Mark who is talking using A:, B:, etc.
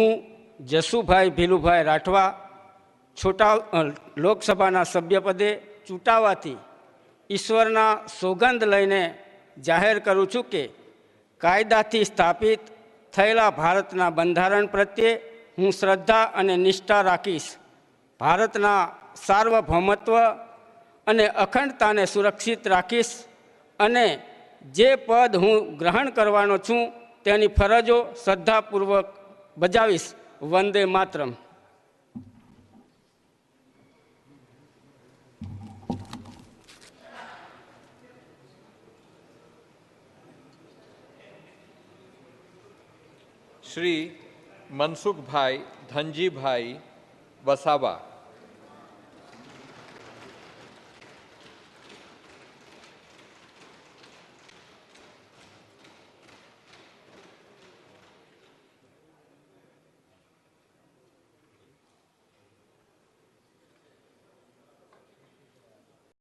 A: હું જસુભાઈ ભીલુભાઈ રાઠવા છોટા લોકસભાના સભ્યપદે ચૂંટાવાથી ઈશ્વરના સોગંદ લઈને જાહેર કરું છું કે કાયદાથી સ્થાપિત થયેલા ભારતના બંધારણ પ્રત્યે હું શ્રદ્ધા અને નિષ્ઠા રાખીશ. ભારતના સાર્વભૌમત્વ અને અખંડતાને સુરક્ષિત રાખીશ અને જે પદ હું ગ્રહણ કરવાનો છું તેની ફરજો શ્રદ્ધાપૂર્વક બજાવીશ. વંદે માતરમ.
B: શ્રી મનસુખભાઈ ધનજીભાઈ વસાવા.